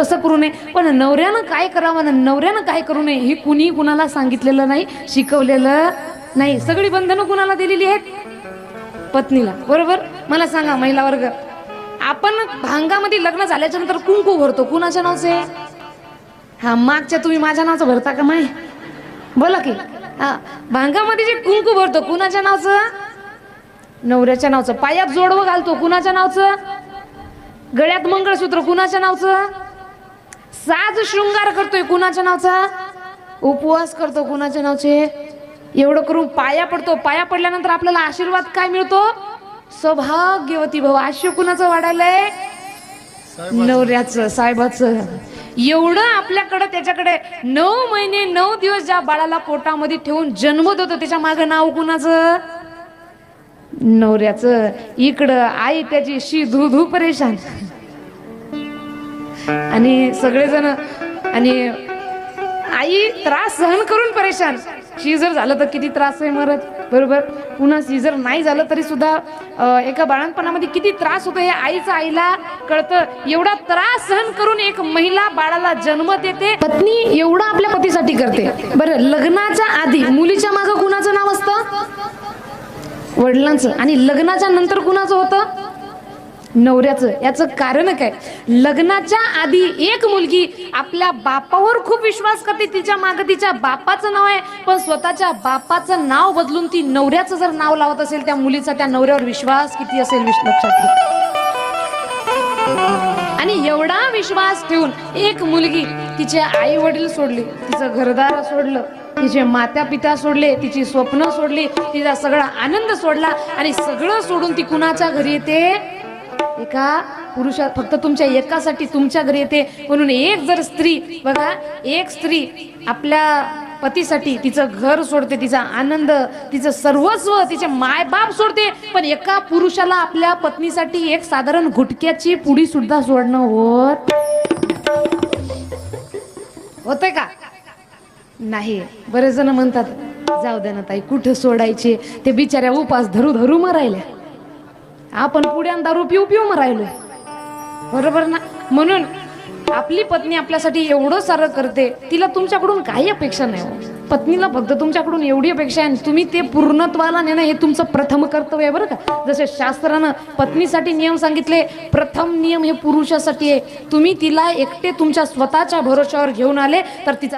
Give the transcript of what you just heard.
तसं करू नये. पण नवऱ्यानं काय करावं ना नवऱ्यानं काय करू नये हे कुणी कुणाला सांगितलेलं नाही शिकवलेलं नाही. सगळी बंधनं कुणाला दिलेली आहेत? पत्नीला. बरोबर? मला सांगा महिला वर्ग. आपण भांगामध्ये लग्न झाल्याच्यानंतर कुंकू भरतो. कुणाच्या नावचे हा मागच्या तुम्ही माझ्या नावचं भरता का माय? बोला की. हा भांगामध्ये जे कुंकू भरतो कुणाच्या नावचं? नवऱ्याच्या नावचं. पायात जोडवं घालतो कुणाच्या नावचं? गळ्यात मंगळसूत्र कुणाच्या नावचं? साज शृंगार करतोय कुणाच्या नावचा? उपवास करतो कुणाच्या नावचे? एवढं करून पाया पडतो. पाया पडल्यानंतर आपल्याला आशीर्वाद काय मिळतो? सौभाग्यवती भाऊ आयुष्य कुणाचं वाढायलंय? नवऱ्याचं साहेबाचं. एवढं आपल्याकडं त्याच्याकडे नऊ महिने नऊ दिवस ज्या बाळाला पोटामध्ये ठेवून जन्मत होतं त्याच्या मागं नाव कुणाचं? नवऱ्याचं. इकडं आई त्याची शी धू धू परेशान. आणि सगळेजण आणि आई त्रास सहन करून परेशान. सीझर झालं तर किती त्रास आहे मरत. बरोबर? पुन्हा सीझर नाही झालं तरी सुद्धा एका बाळणपणामध्ये किती त्रास होतो हे आईचं आईला कळतं. एवढा त्रास सहन करून एक महिला बाळाला जन्म देते. पत्नी एवढं आपल्या पतीसाठी करते. बरं लग्नाच्या आधी मुलीच्या मागं कुणाचं नाव असतं? वडिलांचं. आणि लग्नाच्या नंतर कुणाचं होतं? नवऱ्याचं. याचं कारण काय? लग्नाच्या आधी एक मुलगी आपल्या बापावर खूप विश्वास करते. तिच्यामागे तिच्या बापाचं नाव आहे. पण स्वतःच्या बापाचं नाव बदलून ती नवऱ्याचं जर नाव लावत असेल त्या मुलीचा त्या नवऱ्यावर विश्वास किती असेल लक्षात घ्या आणि एवढा विश्वास ठेवून एक मुलगी तिचे आई वडील सोडले. तिचं घरदार सोडलं. तिचे माता पिता सोडले. तिची स्वप्न सोडली. तिचा सगळा आनंद सोडला. आणि सगळं सोडून ती कुणाच्या घरी येते? एका पुरुषा फक्त तुमच्या एकासाठी तुमच्या घरी येते. म्हणून एक जर स्त्री बघा एक स्त्री आपल्या पतीसाठी तिचं घर सोडते तिचा आनंद तिचं सर्वस्व तिचे मायबाप सोडते. पण एका पुरुषाला आपल्या पत्नीसाठी एक साधारण घुटक्याची पुडी सुद्धा सोडणं होत होतंय का? नाही. बरेच जण म्हणतात जाऊ दे ना ताई कुठं सोडायचे? ते बिचाऱ्या उपास धरू धरू मरायला आपण पुढ्यांदा दारू पिऊ पिऊ राहिलोय. बरोबर ना? म्हणून आपली पत्नी आपल्यासाठी एवढं सारं करते तिला तुमच्याकडून काही अपेक्षा नाही हो. पत्नीला फक्त तुमच्याकडून एवढी अपेक्षा आहे तुम्ही ते पूर्णत्वाला नेणं हे तुमचं प्रथम कर्तव्य आहे बरं का? जसे शास्त्रानं पत्नीसाठी नियम सांगितले प्रथम नियम हे पुरुषासाठी आहे. तुम्ही तिला एकटे तुमच्या स्वतःच्या भरोशावर घेऊन आले तर तिचा